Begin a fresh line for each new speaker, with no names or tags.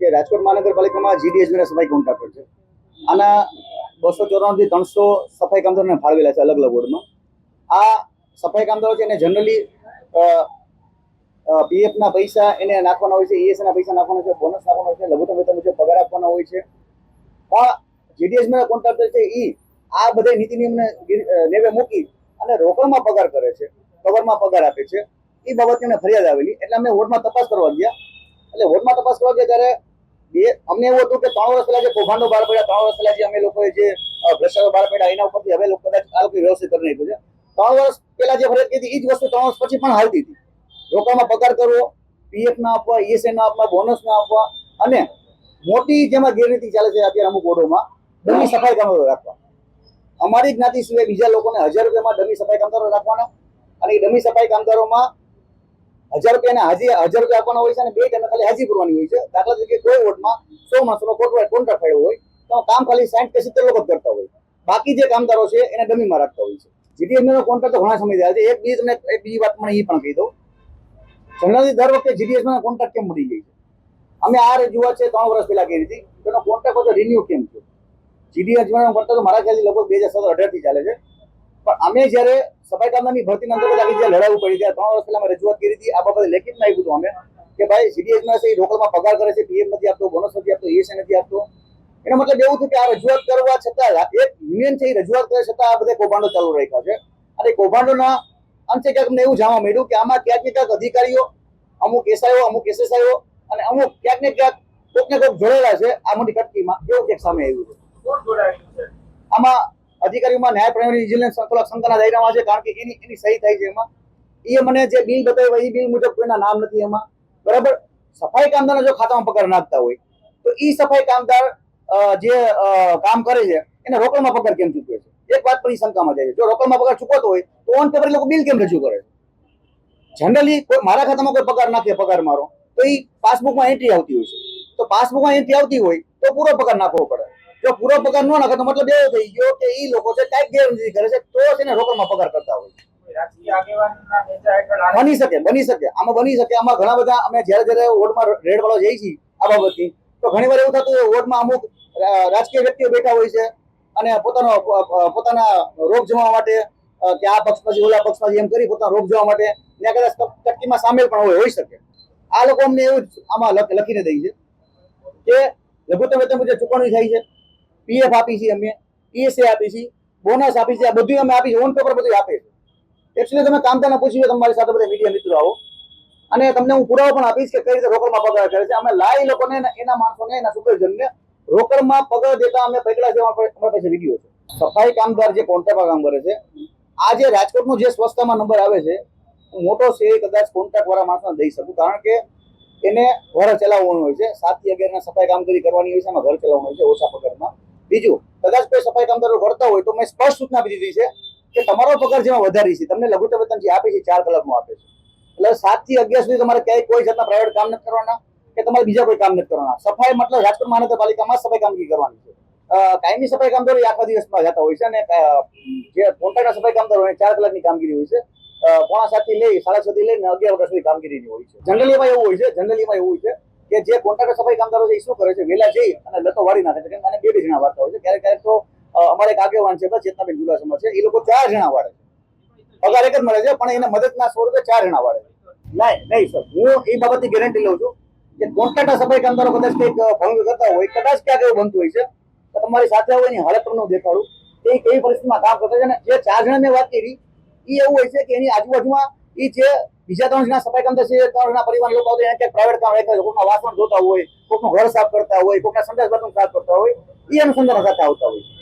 કે રાજકોટ મહાનગરપાલિકામાં જીડીએસબી ના સફાઈ કોન્ટ્રાક્ટર છે. આના બસો ચોરાણું થી ત્રણસો સફાઈ કામદારોને ફાળવેલા છે અલગ અલગ વોર્ડમાં. આ સફાઈ કામદારો છે એને જનરલી પીએફ ના પૈસા એને નાખવાના હોય છે ESA ના પૈસા નાખવાના છે બોનસ નાખવાનો હોય છે, લઘુત્તમ વેતન મુજબ પગાર આપવાનો હોય છે. પણ જીડીએસબી ના કોન્ટ્રાક્ટર છે એ આ બધા નીતિ નિયમને લેવે મૂકી અને રોકડમાં પગાર કરે છે, કવરમાં પગાર આપે છે. એ બાબતે અમને ફરિયાદ આવેલી. એટલે અમે વોર્ડમાં તપાસ કરવા ગયા. એટલે વોર્ડમાં તપાસ કરવા ગયા ત્યારે બે અમને એવું હતું કે ત્રણ વર્ષ પહેલા જે કૌભાંડો બહાર પડ્યા, ત્રણ વર્ષ પહેલા જે અમે લોકોએ જે ભ્રષ્ટાચાર બહાર પડ્યા એના ઉપરથી હવે લોકો કદાચ આ લોકો વ્યવસ્થિત કરી નાખ્યું છે. ત્રણ વર્ષ પહેલા જે ફરિયાદ કીધી એ જ વસ્તુ ત્રણ વર્ષ પછી પણ હાલતી હતી. લોકોમાં પગાર કરવો પીએફ ના આપવા ઈએસએ ના આપવા બોનસ ના આપવા અને મોટી જેમાં ગેરરીતિ ચાલે છે અત્યારે અમુક બોર્ડોમાં ડમી સફાઈ કામદારો રાખવા. અમારી જ્ઞાતિ સિવાય બીજા લોકોને હજાર રૂપિયામાં ડમી સફાઈ કામદારો રાખવાના અને એ ડમી સફાઈ કામદારોમાં હજાર રૂપિયાને હાજી હજાર રૂપિયા આપવાના હોય છે અને બે ટાઈમે ખાલી હાજી ભરવાની હોય છે. દાખલા તરીકે કોઈ વોર્ડમાં સો માણસોનો કોન્ટ્રાક્ટ કોન્ટ્રાક્ટ થયો હોય, તો કામ ખાલી સાઠ કે સિત્તેર લોકો કરતા હોય. બાકી જે કામદારો છે એને ડમીમાં રાખતા હોય છે. જીડીએમ નો કોન્ટ્રાક્ટ તો ઘણા સમય થયા છે. એક બીજી તમને એક બીજી વાત મને એ પણ કહી દઉં. જનરલી દર વખતે જીડીએસમાં કોન્ટ્રાક્ટ કેમ મળી જાય છે? અમે આ રજૂઆત છે ત્રણ વર્ષ પહેલા કરી હતી. તેનો કોન્ટ્રાક્ટ હતો રિન્યુ કેમ છે જીડીએસમાં કોન્ટ્રાક્ટ મારા ખ્યાલથી લગભગ બે હજાર સત્તર અઢારથી ચાલે છે. પણ અમે જ્યારે સફાઈ ભરતીના અંતર્ગત આખી જ્યારે લડાવવું પડી ત્યારે ત્રણ વર્ષ પહેલા અમે રજૂઆત કરી હતી આ બાબતે લેખિતમાં આપ્યું હતું અમે કે ભાઈ સીડીએસમાં છે એ રોકડમાં પગાર કરે છે પીએમ નથી આપતો બોનસ નથી આપતો ઈએસએ નથી આપતો. એનો મતલબ એવું થયું કે આ રજૂઆત કરવા છતાં એક યુનિયન છે એ રજૂઆત કરે છતાં આ બધા કૌભાંડો ચાલુ રાખ્યા છે. અને કૌભાંડોના અંતે ક્યાંક અમને એવું જાણવા મળ્યું કે આમાં ક્યાંક ને ક્યાંક અધિકારીઓ અમુક એસઆઈઓ અમુક એસએસઆઈઓ અને અમુક ક્યાંક ને ક્યાંક કોઈક ને કોઈક જોડેલા છે આ મોટી કટકીમાં એવું ક્યાંક સામે આવ્યું છે? આમાં અધિકારીઓમાં ન્યાય પ્રણાલી વિજિલન્સ સંકલક શંકાના દાયરામાં છે, કારણ કે એની એની સહી થાય છે એમાં. એ મને જે બિલ બતાવ્યા એ બિલ મુજબ કોઈના નામ નથી એમાં. બરાબર? સફાઈ કામદારના જો ખાતામાં પગાર નાખતા હોય, તો ઈ સફાઈ કામદાર જે કામ કરે છે, એને રોકડમાં પગાર કેમ ચૂકવે છે? એક વાત પર ઈ શંકામાં જાય છે. જો રોકડમાં પગાર ચૂકવતો હોય, તો ઓન પેપર લોકો બિલ કેમ રજૂ કરે? જનરલી કોઈ મારા ખાતામાં કોઈ પગાર નાખે, પગાર મારો, તો એ પાસબુકમાં એન્ટ્રી આવતી હોય છે. તો પાસબુકમાં એન્ટ્રી આવતી હોય, તો પૂરો પગાર નાખવો પડે. જો પૂરો પગાર ન નાખે તો મતલબ એવો થઈ ગયો કે એ લોકો છે કાંઈક ગેરરીતિ કરે છે તો એને રોકડમાં પગાર કરતા હોય બની શકે બની શકે. આમાં બની શકે આમાં ઘણા બધા અમે જ્યારે જ્યારે વોર્ડમાં રેડ વાળો જઈએ છીએ આ બાબતથી તો ઘણી વાર એવું થતું હોય વોર્ડમાં અમુક રાજકીય વ્યક્તિઓ બેઠા હોય છે અને પોતાનો પોતાના રોગ જમવા માટે કે આ પક્ષ પછી ઓલા પક્ષ પછી એમ કરી પોતાનો રોગ જવા માટે ત્યાં કદાચ ચક્કીમાં સામેલ પણ હોય હોઈ શકે. આ લોકો અમને એવું આમાં લખ- લખીને દઈ છે કે લઘુત્તમ વેતન મુજબ ચૂકવણી થાય છે. પીએફ આપી છે અમે પીએસએ આપી છે બોનસ આપી છે આ બધું અમે આપી છે ઓન પેપર બધું આપે છે. એકચ્યુઅલી તમે કામદારને પૂછ્યું તમારી સાથે બધા મીડિયા મિત્રો આવો. અને તમને હું પુરાવો પણ આપીશ કે કઈ રીતે રોકડમાં પગાર કરે છે. અમે લાઈ લોકોને એના- માણસોને, એના સુપરજનને રોકડમાં પગાર દેતા અમે પકડા છે અમારા પાસે- વીડિયો છે. સફાઈ કામદાર જે કોન્ટ્રાક્ટમાં કામ કરે છે, આ જે રાજકોટનો જે સ્વચ્છતામાં નંબર આવે છે મોટો છે એ કદાચ કોન્ટ્રાક્ટ વાળા માણસોને દઈ શકું, કારણ કે એને ઘર ચલાવવાનું હોય છે. સાતથી અગિયાર સફાઈ કામગીરી કરવાની હોય છે, એમાં ઘર ચલાવવાનું હોય છે, ઓછા પગારમાં. બીજું, કદાચ કોઈ સફાઈ કામદારો કરતા હોય તો મેં સ્પષ્ટ સૂચના આપી દીધી છે કે તમારો પગાર જેમાં વધારી છે, તમને લઘુત્તમ વેતન જે આપે છે ચાર કલાકમાં આપે છે. એટલે સાતથી અગિયાર સુધી તમારે ક્યાંય કોઈ જાતના પ્રાઇવેટ કામ નથી કરવાના કે તમારે બીજા કોઈ કામ નથી કરવાના. સફાઈ મતલબ રાજકોટ મહાનગરપાલિકામાં સફાઈ કામગીરી કરવાની છે. કાયમી સફાઈ કામદારો આખા દિવસમાં જતા હોય છે અને જે કોન્ટ્રાક્ટર સફાઈ કામદારો ચાર કલાકની કામગીરી હોય છે. પોણા સાતથી લઈ, સાડા છ થી લઈને અગિયાર વાગ્યા સુધી કામગીરીની હોય છે. જનરલીમાં એવું હોય છે જનરલીમાં એવું હોય છે કે જે કોન્ટ્રાક્ટર સફાઈ કામદારો છે એ શું કરે છે? વહેલા જઈ અને લતો વાળી નાખે છે. કેમ અને બે બે જણા વાળતા હોય છે. ક્યારેક ક્યારેક તો અમારે એક આગેવાન છે ચેતનાબેન જુલાસમાં છે. એ લોકો ચાર જણા વાળે છે. પગાર એક જ મળે છે, પણ એને મદદના સ્વરૂપે ચાર જણા વાળે છે. નહીં નહીં, સર. હું એ બાબતની ગેરંટી લઉં છું કે કોન્ટ્રાક્ટર સફાઈ કામદારો કદાચ કંઈક ભંગ કરતા હોય, કદાચ ક્યાંક એવું બનતું હોય છે, તો તમારી સાથે હોય એની હાલત પણ દેખાડું. એ કઈ પરિસ્થિતિમાં કામ કરતા છે. અને જે ચાર જણા મેં વાત કરી એ એવું હોય છે કે એની આજુબાજુમાં એ જે બીજા ત્રણ સફાઈ કામ થશે ત્રણ પરિવાર લોકો આવતા એને પ્રાઇવેટ કામ હોય કોઈના વાસણ ધોતા હોય કોઈકનું ઘર સાફ કરતા હોય કોઈના સંડાસ બાથરૂમ સાફ કરતા હોય એ અનુસંધાન સાથે આવતા હોય